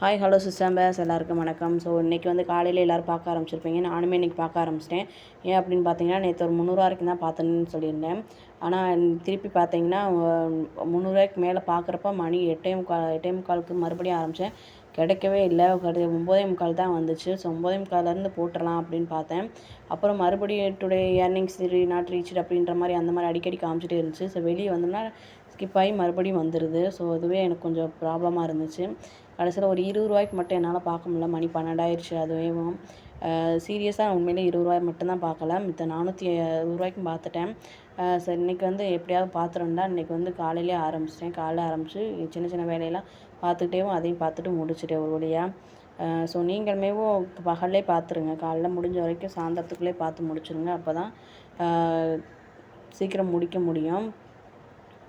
Hi hello சிஸ்டம்பர்ஸ் எல்லாருக்கும் வணக்கம். So இன்றைக்கி வந்து காலையில் எல்லோரும் பார்க்க ஆரம்பிச்சிருப்பீங்க. நானுமே இன்றைக்கி பார்க்க ஆரம்பிச்சிட்டேன். ஏன் அப்படின்னு பார்த்தீங்கன்னா நேற்று ஒரு முந்நூறுவா வரைக்கும் தான் பார்த்தேன்னு சொல்லியிருந்தேன். ஆனால் திருப்பி பார்த்தீங்கன்னா முந்நூறுவாய்க்கு மேலே பார்க்குறப்ப மணி எட்டே முக்கால் எட்டே முக்காலுக்கு மறுபடியும் ஆரம்பித்தேன் கிடைக்கவே இல்லை. கிடை ஒம்போதே முக்கால் தான் வந்துச்சு. ஸோ ஒம்போதே முக்கால்லேருந்து போட்டுடலாம் அப்படின்னு பார்த்தேன். அப்புறம் மறுபடியும் டுடே ஏர்னிங்ஸ் நாட் ரீச் அப்படின்ற மாதிரி அந்த மாதிரி அடிக்கடி காமிச்சிட்டே இருந்துச்சு. ஸோ வெளியே வந்தோம்னா ஸ்கிப் ஆகி மறுபடியும் வந்துடுது ஸோ அதுவே எனக்கு கொஞ்சம் ப்ராப்ளமாக இருந்துச்சு. கடைசியில் ஒரு இருபது ரூபாய்க்கு மட்டும் என்னால் பார்க்க முடியல. மணி பன்னெண்டாயிருச்சு. அதுவேவும் சீரியஸாக உண்மையிலே இருபது ரூபாய் மட்டும்தான் பார்க்கல. மித்த நானூற்றி அறுபது ரூபாய்க்கும் பார்த்துட்டேன். சரி இன்றைக்கி வந்து எப்படியாவது பார்த்துருந்தா இன்றைக்கி வந்து காலையிலே ஆரம்பிச்சிட்டேன். காலையில் ஆரம்பித்து சின்ன சின்ன வேலையெல்லாம் பார்த்துக்கிட்டேவும் அதையும் பார்த்துட்டு முடிச்சிட்டேன் ஒரு வழியாக ஸோ நீங்களுமேவும் பகல்லே பார்த்துருங்க. காலைல முடிஞ்ச வரைக்கும் சாயந்தரத்துக்குள்ளே பார்த்து முடிச்சுருங்க. அப்போ தான் சீக்கிரம் முடிக்க முடியும்.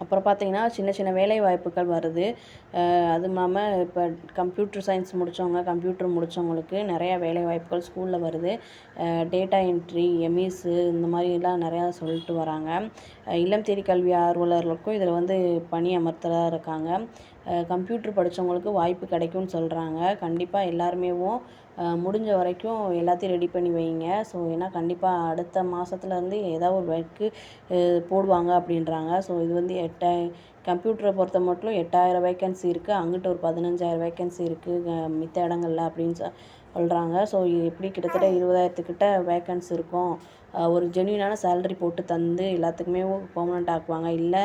அப்புறம் பார்த்தீங்கன்னா சின்ன சின்ன வேலை வாய்ப்புகள் வருது அதுவும் இல்லாமல் இப்போ கம்ப்யூட்டர் சயின்ஸ் முடித்தவங்க கம்ப்யூட்டர் முடித்தவங்களுக்கு நிறையா வேலை வாய்ப்புகள் ஸ்கூலில் வருது. டேட்டா என்ட்ரி எம்இஸு இந்த மாதிரிலாம் நிறையா சொல்லிட்டு வராங்க. இல்லம் தேடி கல்வி ஆர்வலர்களுக்கும் இதில் வந்து பணி அமர்த்தலாக இருக்காங்க. கம்ப்யூட்டர் படித்தவங்களுக்கு வாய்ப்பு கிடைக்கும்னு சொல்கிறாங்க கண்டிப்பாக எல்லாருமேவும் முடிஞ்ச வரைக்கும் எல்லாத்தையும் ரெடி பண்ணி வைங்க. ஸோ ஏன்னா கண்டிப்பாக அடுத்த மாதத்துலேருந்து ஏதாவது ஒரு ஒர்க்கு போடுவாங்க அப்படின்றாங்க. ஸோ இது வந்து எட்டாய் கம்ப்யூட்டரை பொறுத்த மட்டும் எட்டாயிரம் வேக்கன்சி இருக்குது அங்கிட்ட ஒரு பதினஞ்சாயிரம் வேக்கன்சி இருக்குது மித்த இடங்கள்ல அப்படின்னு சொ சொல்கிறாங்க ஸோ எப்படி கிட்டத்தட்ட இருபதாயிரத்துக்கிட்ட வேக்கன்ஸ் இருக்கும். ஒரு ஜென்யூனான சேலரி போட்டு தந்து எல்லாத்துக்குமே பர்மனெண்ட் ஆக்குவாங்க. இல்லை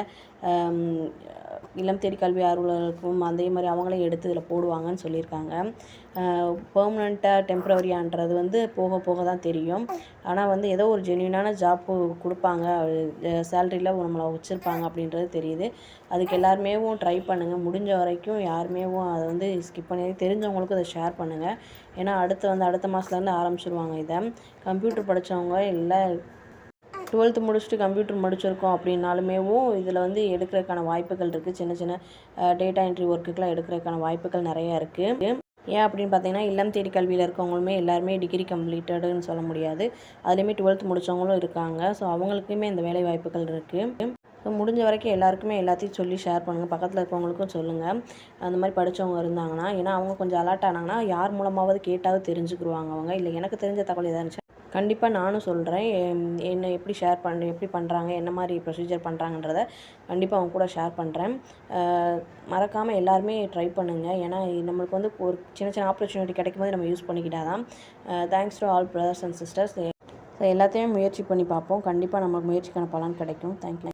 இளம் தேடி கல்வி ஆர்வலர்களுக்கும் அதே மாதிரி அவங்களையும் எடுத்து இதில் போடுவாங்கன்னு சொல்லியிருக்காங்க. பெர்மனண்ட்டாக டெம்ப்ரவரியான்றது வந்து போக போக தான் தெரியும். ஆனால் வந்து ஏதோ ஒரு ஜென்யூனான ஜாப்பு கொடுப்பாங்க. சேலரியில் நம்மளை வச்சுருப்பாங்க அப்படின்றது தெரியுது. அதுக்கு எல்லாருமேவும் ட்ரை பண்ணுங்கள் முடிஞ்ச வரைக்கும் யாருமேவும் அதை வந்து ஸ்கிப் பண்ணி தெரிஞ்சவங்களுக்கும் அதை ஷேர் பண்ணுங்கள் ஏன்னா அடுத்து வந்து அடுத்த மாதத்துலேருந்து ஆரம்பிச்சிருவாங்க இதை. கம்ப்யூட்டர் படித்தவங்க இல்லை டுவெல்த்து முடிச்சுட்டு கம்ப்யூட்டர் முடிச்சிருக்கோம் அப்படின்னாலுமேவும் இதில் வந்து எடுக்கிறதுக்கான வாய்ப்புகள் இருக்குது. சின்ன சின்ன டேட்டா என்ட்ரி ஒர்க்குக்கெலாம் எடுக்கிறதுக்கான வாய்ப்புகள் நிறையா இருக்குது ஏன் அப்படின்னு பார்த்தீங்கன்னா இல்லம் தேடி கல்வியில் இருக்கவங்களுமே எல்லாருமே டிகிரி கம்ப்ளீட்டடுன்னு சொல்ல முடியாது. அதுலேயுமே டுவெல்த் முடித்தவங்களும் இருக்காங்க. ஸோ அவங்களுக்குமே இந்த வேலை வாய்ப்புகள் இருக்குது ஸோ முடிஞ்ச வரைக்கும் எல்லாருக்குமே எல்லாத்தையும் சொல்லி ஷேர் பண்ணுங்கள் பக்கத்தில் இருக்கவங்களுக்கும் சொல்லுங்கள் அந்த மாதிரி படித்தவங்க இருந்தாங்கன்னா ஏன்னா அவங்க கொஞ்சம் அலர்ட் ஆனாங்கன்னா யார் மூலமாவது கேட்டாவது தெரிஞ்சுக்கிடுவாங்க அவங்க. இல்லை எனக்கு தெரிஞ்ச தகவல் எதாவது இருந்துச்சு கண்டிப்பாக நானும் சொல்கிறேன் என்னை எப்படி ஷேர் பண்ண எப்படி பண்ணுறாங்க என்ன மாதிரி ப்ரொசீஜர் பண்ணுறாங்கன்றத கண்டிப்பாக அவங்க கூட ஷேர் பண்ணுறேன் மறக்காமல் எல்லாருமே ட்ரை பண்ணுங்கள் ஏன்னா நம்மளுக்கு வந்து ஒரு சின்ன சின்ன ஆப்பர்ச்சுனிட்டி கிடைக்கும் போது நம்ம யூஸ் பண்ணிக்கிட்டால் தான் thanks to all brothers and sisters so எல்லாத்தையும் முயற்சி பண்ணி பார்ப்போம். கண்டிப்பாக நமக்கு முயற்சிக்கான பலன் கிடைக்கும். தேங்க்யூ